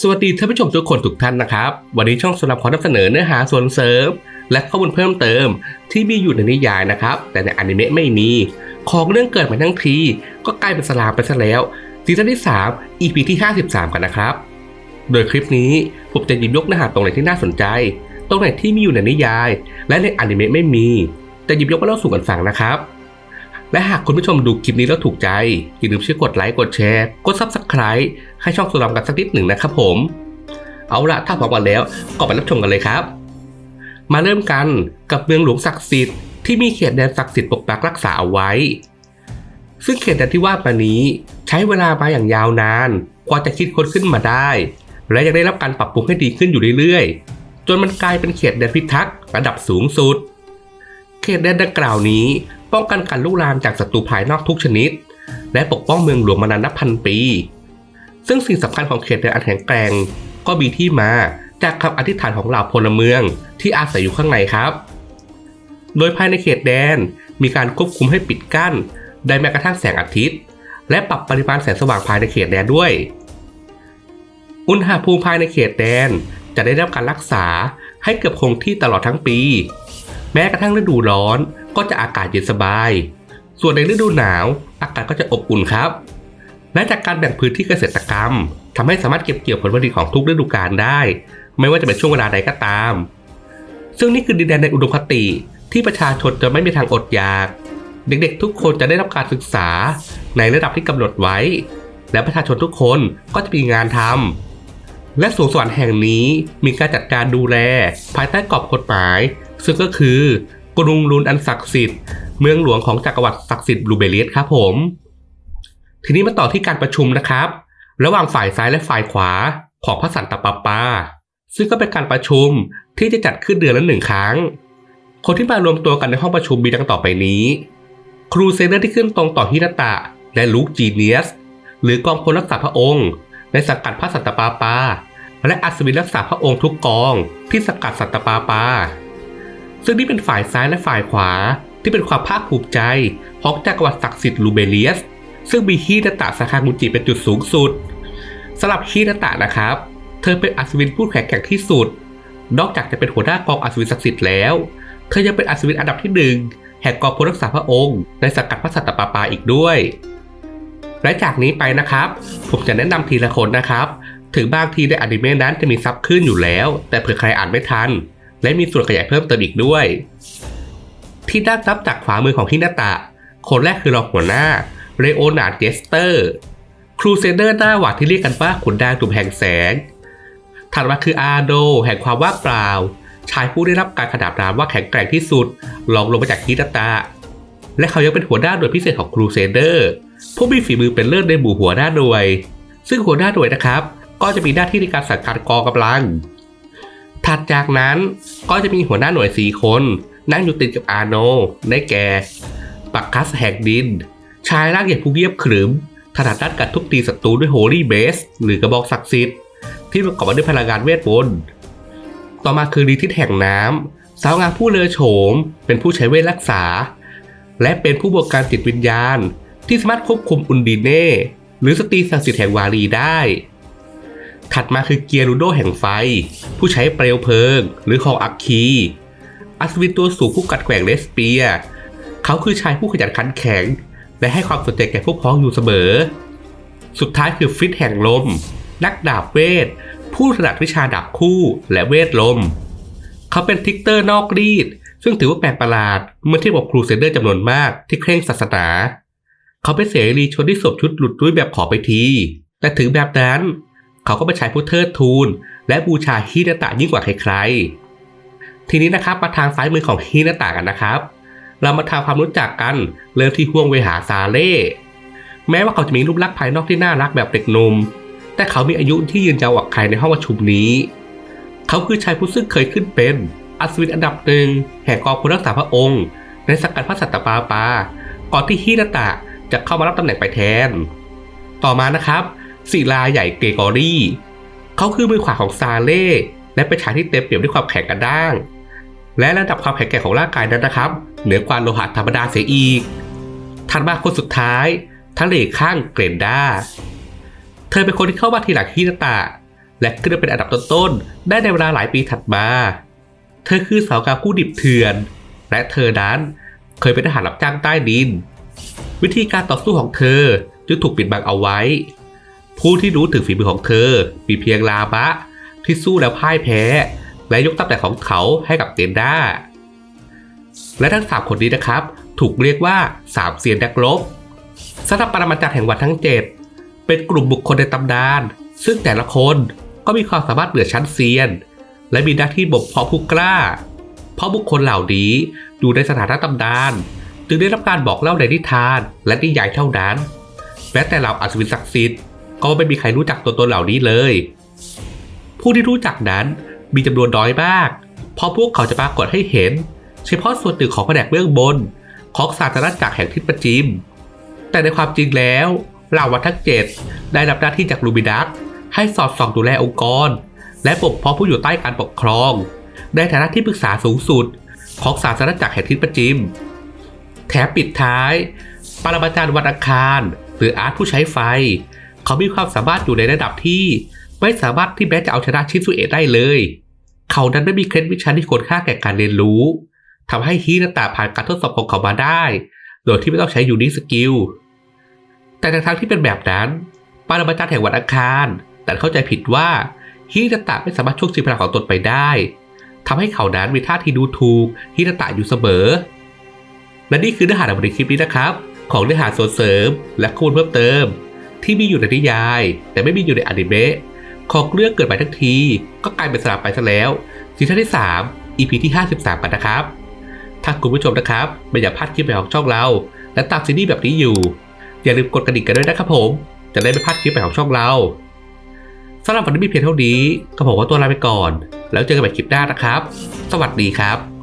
สวัสดีท่านผู้ชมทุกคนทุกท่านนะครับ วันนี้ช่องสำหรับขอนำเสนอเนื้อหาส่วนเสริม และข้อมูลเพิ่มเติม ที่มีอยู่ในนิยายนะครับ แต่ในอนิเมะไม่มี ของเรื่องเกิดมาทั้งที ก็กลายเป็นสลาไปซะแล้วซีซั่นที่ 3 EP ที่ 53 กันนะครับ โดยคลิปนี้ผมจะหยิบยกเนื้อหาตรงไหนที่น่าสนใจ ตรงไหนที่มีอยู่ในนิยาย และในอนิเมะไม่มี จะหยิบยกมาเล่าสู่กันฟังนะครับ และหากคุณผู้ชมดูคลิปนี้แล้วถูกใจ อย่าลืมช่วยกดไลค์กดแชร์ กด Subscribe ให้ช่องสุรามกันสักนิดหนึ่งนะครับผม เอาละถ้าพร้อมกันแล้วก็ไปรับชมกันเลยครับ มาเริ่มกันกับเมืองหลวงศักดิ์สิทธิ์ที่มีเขตแดนศักดิ์สิทธิ์ปกปักรักษาเอาไว้ ซึ่งเขตแดนที่ว่ามานี้ ใช้เวลามาอย่างยาวนาน กว่าจะคิดค้นขึ้นมาได้ และยังได้รับการปรับปรุงให้ดีขึ้นอยู่เรื่อยๆ จนมันกลายเป็นเขตแดนพิทักษ์ระดับสูงสุด เขตแดนดังกล่าวนี้ ป้องกันการลุกลามจากศัตรูภายนอกทุกชนิด และปกป้องเมืองหลวงมานานนับพันปี ซึ่งสิ่งสำคัญของเขตแดนอันแข็งแกร่งก็มีที่มาจากคำอธิษฐานของเหล่าพลเมืองที่อาศัยอยู่ข้างในครับ โดยภายในเขตแดนมีการควบคุมให้ปิดกั้น ได้แม้กระทั่งแสงอาทิตย์ และปรับปริมาณแสงสว่างภายในเขตแดนด้วย อุณหภูมิภายในเขตแดนจะได้รับการรักษาให้เกือบคงที่ตลอดทั้งปี แม้กระทั่งฤดูร้อน ก็จะอากาศเย็นสบาย ส่วนในฤดูหนาว อากาศก็จะอบอุ่นครับ และจากการแบ่งพื้นที่เกษตรกรรมทำให้สามารถเก็บเกี่ยวผลผลิตของทุกฤดูกาลได้ ไม่ว่าจะเป็นช่วงเวลาใดก็ตาม ซึ่งนี่คือดินแดนในอุดมคติที่ประชาชนจะไม่มีทางอดอยาก เด็กๆ ทุกคนจะได้รับการศึกษาในระดับที่กำหนดไว้ และประชาชนทุกคนก็จะมีงานทำและสวนสวรรค์แห่งนี้มีการจัดการดูแล ภายใต้กรอบกฎหมาย ซึ่งก็คือ กรุงลุนอันศักดิ์สิทธิ์เมืองหลวงของจักรวรรดิศักดิ์สิทธิ์บลูเบเลียสครับผม ทีนี้มาต่อที่การประชุมนะครับ ระหว่างฝ่ายซ้ายและฝ่ายขวาของพระสันตะปาปา ซึ่งก็เป็นการประชุมที่จะจัดขึ้นเดือนละหนึ่งครั้ง คนที่มารวมตัวกันในห้องประชุมมีดังต่อไปนี้ ครูเซเนอร์ที่ขึ้นตรงต่อฮินาตะและลูกจีเนียสหรือกองพลรักษาพระองค์ ในสังกัดพระสันตะปาปา และอัศวินรักษาพระองค์ทุกกองที่สังกัดสันตะปาปา ซึ่งนี่เป็นฝ่ายซ้ายและฝ่ายขวา ที่เป็นความภาคภูมิใจของจักรวรรดิศักดิ์สิทธิ์ลูเบเลียส ซึ่งมีฮินาตะสาขากุจิเป็นจุดสูงสุดสำหรับฮินาตะนะครับ เธอเป็นอัศวินผู้แข็งแกร่งที่สุด นอกจากจะเป็นหัวหน้ากองอัศวินศักดิ์สิทธิ์แล้ว เธอยังเป็นอัศวินอันดับที่หนึ่งแห่งกองพลรักษาพระองค์ในสังกัดพระสัตตปาปาอีกด้วยและจากนี้ไปนะครับ ผมจะแนะนำทีละคนนะครับ ถึงบางทีในอนิเมะนั้นจะมีซับขึ้นอยู่แล้ว แต่เผื่อใครอ่านไม่ทัน และมีส่วนขยายเพิ่มเติมอีกด้วย ที่ด้านซับจากขวามือของฮินาตะ คนแรกคือรองหัวหน้าเรโอนาร์ดเกสเตอร์ครูเซเดอร์หน้าหวาดที่เรียกกันว่าขุนดางตุ่มแห่งแสง ถัดมาคืออาโด แห่งความว่างเปล่า ชายผู้ได้รับการขนานนามว่าแข็งแกร่งที่สุดรองลงมาจากฮินาตะ และเขายังเป็นหัวหน้าหน่วยพิเศษของครูเซเดอร์ผู้มีฝีมือเป็นเลิศในหมู่หัวหน้าหน่วย ซึ่งหัวหน้าหน่วยนะครับ ก็จะมีหน้าที่ในการสั่งการกองกำลัง ถัดจากนั้นก็จะมีหัวหน้าหน่วยสี่คน นั่งอยู่ติดกับอาโน ได้แก่ ปักคัสแห่งดิน ชายร่างใหญ่ผู้เงียบขรึมถนัดด้านการทุบตีศัตรูด้วยโฮลี่เบส หรือกระบอกศักดิ์สิทธิ์ที่ประกอบด้วยพลังงานเวทมนต์ต่อมาคือรีทิศแห่งน้ำสาวงามผู้เลอโฉม เป็นผู้ใช้เวทรักษา และเป็นผู้บวกการจิตวิญญาณ ที่สามารถควบคุมอุนดีเน่ หรือสตรีศักดิ์สิทธิ์แห่งวารีได้ ถัดมาคือเกียรูโดแห่งไฟ ผู้ใช้เปลวเพลิง หรือของอัคคี อัศวินตัวสูงผู้กัดแกว่งเลสเปีย เขาคือชายผู้ขยันขันแข็ง และให้ความสนใจแก่พวกพ้องอยู่เสมอ สุดท้ายคือฟิตแห่งลม นักดาบเวท ผู้ถนัดวิชาดาบคู่และเวทลม เขาเป็นทิกเตอร์นอกรีด ซึ่งถือว่าแปลกประหลาดเมื่อเทียบกับครูเซเดอร์จำนวนมากที่เคร่งศาสนา เขาเป็นเสรีชนที่สวมชุดหลุดด้วยแบบขอไปที แต่ถึงแบบนั้น เขาก็เป็นชายผู้เทิดทูน และบูชาฮินาตะยิ่งกว่าใครๆ ทีนี้นะครับมาทางซ้ายมือของฮินาตะกันนะครับ เรามาทำความรู้จักกันเริ่มที่ห่วงเวหาซาเล่แม้ว่าเขาจะมีรูปลักษณ์ภายนอกที่น่ารักแบบเด็กหนุ่มแต่เขามีอายุที่ยืนยาวกว่าใครในห้องประชุมนี้ เขาคือชายผู้ซึ่งเคยขึ้นเป็นอัศวินอันดับหนึ่งแห่งกองพลรักษาพระองค์ ในสังกัดพระสัตตปาปา ก่อนที่ฮินาตะจะเข้ามารับตำแหน่งไปแทน ต่อมานะครับ ศิลาใหญ่เกรกอรี่ เขาคือมือขวาของซาเล่และเป็นชายที่เต็มเปี่ยมด้วยความแข็งกระด้าง และระดับความแข็งแกร่งของร่างกายนั้นนะครับ เหนือกว่าโลหะธรรมดาเสียอีกถัดมาคนสุดท้ายทะเลข้างเกรนด้าเธอเป็นคนที่เข้ามาทีหลังฮินาตะ และขึ้นมาเป็นอันดับต้นๆได้ในเวลาหลายปีถัดมา เธอคือสาวกาผู้ดิบเถื่อน และเธอนั้นเคยเป็นทหารรับจ้างใต้ดิน วิธีการต่อสู้ของเธอจึงถูกปิดบังเอาไว้ ผู้ที่รู้ถึงฝีมือของเธอ มีเพียงลาบะ ที่สู้แล้วพ่ายแพ้ และยกตำแหน่งของเขาให้กับเตนด้า และทั้งสามคนนี้นะครับ ถูกเรียกว่าสามเซียนนักรบสำหรับปรมาจารย์แห่งวันทั้งเจ็ดเป็นกลุ่มบุคคลในตำนาน ซึ่งแต่ละคนก็มีความสามารถเหนือชั้นเซียน และมีหน้าที่บ่มเพาะผู้กล้า เพราะบุคคลเหล่านี้อยู่ในสถานะตำนาน จึงได้รับการบอกเล่าในนิทาน และนิยายเท่านั้นแม้แต่เหล่าอัศวินศักดิ์สิทธิ์ ก็ไม่มีใครรู้จักตัวตนเหล่านี้เลย ผู้ที่รู้จักนั้นมีจำนวนน้อยมาก เพราะพวกเขาจะปรากฏให้เห็น เฉพาะส่วนหนึ่งของแผนกเบื้องบน ของศาสตราจักรแห่งทิศประจิม แต่ในความจริงแล้วเหล่าวัฒทั้งเจ็ดได้รับหน้าที่จากลูบิดักให้สอดส่องดูแลองค์กร และปกป้องผู้อยู่ใต้การปกครอง ในฐานะที่ปรึกษาสูงสุด ของศาสตราจักรแห่งทิศประจิม แถมปิดท้าย ปรมาจารย์วันอังคาร หรืออาร์ตผู้ใช้ไฟ เขามีความสามารถอยู่ในระดับที่ไม่สามารถที่แม้จะเอาชนะชิสุเอะได้เลย เขานั้นไม่มีเคล็ดวิชาที่ควรค่าแก่การเรียนรู้ทำให้ฮีนาตาผ่านการทดสอบของเขามาได้ โดยที่ไม่ต้องใช้ยูนิสกิล แต่ในทางที่เป็นแบบนั้นปรมาจารย์แห่งวันอังคาร แต่เข้าใจผิดว่าฮินาตะไม่สามารถช่วงชิงพลังของตนไปได้ทำให้เขานั้นมีท่าทีดูถูกฮินาตะอยู่เสมอ และนี่คือเนื้อหาในคลิปนี้นะครับ ของเนื้อหาส่วนเสริม และข้อมูลเพิ่มเติม ที่มีอยู่ในนิยาย แต่ไม่มีอยู่ในอนิเมะของเรื่องเกิดใหม่ทั้งที ก็กลายเป็นสลับไปซะแล้วซีซั่นที่ 3 EP ที่ 53 กันนะครับ ถ้าคุณผู้ชมนะครับไม่อยากพลาดคลิปใหม่ของช่องเรา และตามซีรีส์แบบนี้อยู่ อย่าลืมกดกระดิ่งกันด้วยนะครับผม จะได้ไม่พลาดคลิปใหม่ของช่องเราสำหรับวันนี้มีเพียงเท่านี้ก็ผมว่าตัวลาไปก่อน แล้วเจอกันใหม่คลิปหน้านะครับ สวัสดีครับ